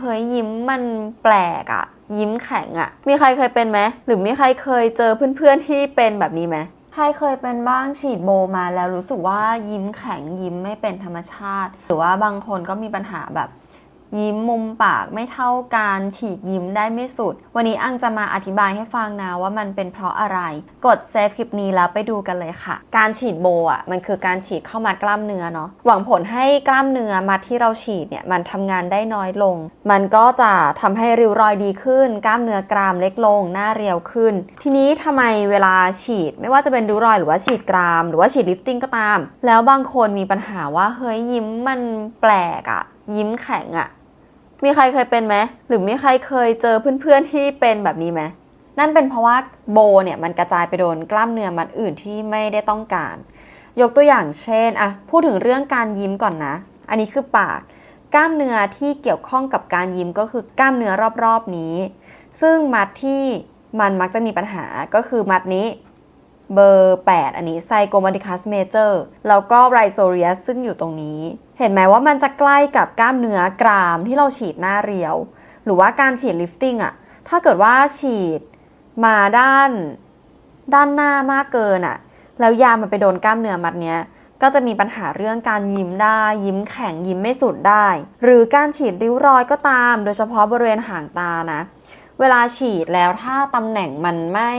เฮ้ยยิ้มมันแปลกอะยิ้มแข็งอะมีใครเคยเป็นไหมหรือมีใครเคยเจอเพื่อนๆที่เป็นแบบนี้ไหมใครเคยเป็นบ้างฉีดโบมาแล้วรู้สึกว่ายิ้มแข็งยิ้มไม่เป็นธรรมชาติ หรือว่าบางคนก็มีปัญหาแบบ ยิ้มมุมปากไม่เท่ากันฉีกยิ้มได้ไม่สุด วันนี้อังจะมาอธิบายให้ฟังนะว่ามันเป็นเพราะอะไร กดเซฟคลิปนี้แล้วไปดูกันเลยค่ะ การฉีดโบอะมันคือการฉีดเข้ามัดกล้ามเนื้อเนาะหวังผลให้กล้ามเนื้อมัดที่เราฉีดเนี่ยมันทำงานได้น้อยลง มันก็จะทำให้ริ้วรอยดีขึ้น กล้ามเนื้อกรามเล็กลง หน้าเรียวขึ้น ทีนี้ทำไมเวลาฉีด ไม่ว่าจะเป็นริ้วรอยหรือว่าฉีดกราม หรือว่าฉีดลิฟติ้งก็ตาม แล้วบางคนมีปัญหาว่าเฮ้ยยิ้มมันแปลกอะยิ้มแข็งอะ มีใครเคยเป็นไหมหรือมีใครเคยเจอเพื่อนๆที่เป็นแบบนี้ไหมนั่นเป็นเพราะว่าโบเนี่ยมันกระจายไปโดนกล้ามเนื้อมัดอื่นที่ไม่ได้ต้องการ ยกตัวอย่างเช่นอะพูดถึงเรื่องการยิ้มก่อนนะ อันนี้คือปาก กล้ามเนื้อที่เกี่ยวข้องกับการยิ้มก็คือกล้ามเนื้อรอบๆนี้ ซึ่งมัดที่มันมักจะมีปัญหาก็คือมัดนี้ เบอร์ 8 อันนี้ไซโกมาติคัสเมเจอร์แล้วก็ไรโซเรียสซึ่งอยู่ตรงนี้ เห็นไหมว่ามันจะใกล้กับกล้ามเนื้อกรามที่เราฉีดหน้าเรียว หรือว่าการฉีดลิฟติ้งอะถ้าเกิดว่าฉีดมาด้าน ด้านหน้ามากเกินอะแล้วยามันไปโดนกล้ามเนื้อมัดเนี้ยก็จะมีปัญหาเรื่องการยิ้มได้ ยิ้มแข็งยิ้มไม่สุดได้ หรือการฉีดริ้วรอยก็ตาม โดยเฉพาะบริเวณหางตานะ เวลาฉีดแล้วถ้าตำแหน่งมันไม่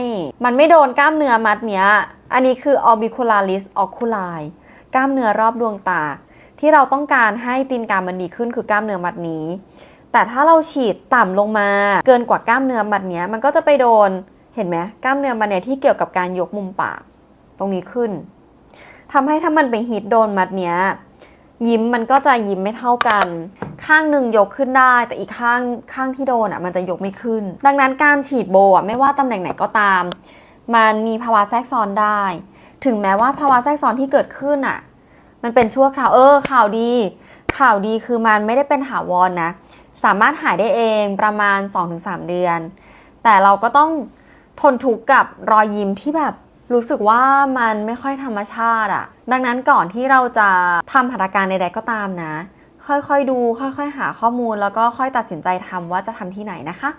มันไม่โดนกล้ามเนื้อมัดเนี้ย อันนี้คือ orbicularis oculi กล้ามเนื้อรอบดวงตา ที่เราต้องการให้ตีนกามันดีขึ้นคือกล้ามเนื้อมัดนี้ แต่ถ้าเราฉีดต่ำลงมา เกินกว่ากล้ามเนื้อมัดเนี้ย มันก็จะไปโดน เห็นไหมกล้ามเนื้อมัดเนี้ยที่เกี่ยวกับการยกมุมปาก ตรงนี้ขึ้นทำให้ถ้ามันไปฮิตโดนมัดเนี้ยยิ้มมันก็จะยิ้มไม่เท่ากัน ข้างหนึ่งยกขึ้นได้ แต่อีกข้างข้างที่โดนอะมันจะยกไม่ขึ้น ดังนั้นการฉีดโบอะไม่ว่าตำแหน่งไหนก็ตาม มันมีภาวะแทรกซ้อนได้ ถึงแม้ว่าภาวะแทรกซ้อนที่เกิดขึ้นอะ มันเป็นชั่วคราวเออข่าวดี ข่าวดีคือมันไม่ได้เป็นถาวรนะสามารถหายได้เองประมาณ 2-3 เดือน แต่เราก็ต้องทนทุกข์กับรอยยิ้มที่แบบรู้สึกว่ามันไม่ค่อยธรรมชาติอะดังนั้นก่อนที่เราจะทำหัตถการใดๆก็ตามนะ ค่อยๆดู ค่อยๆ หาข้อมูล แล้วก็ค่อยตัดสินใจทำว่าจะทำที่ไหนนะคะ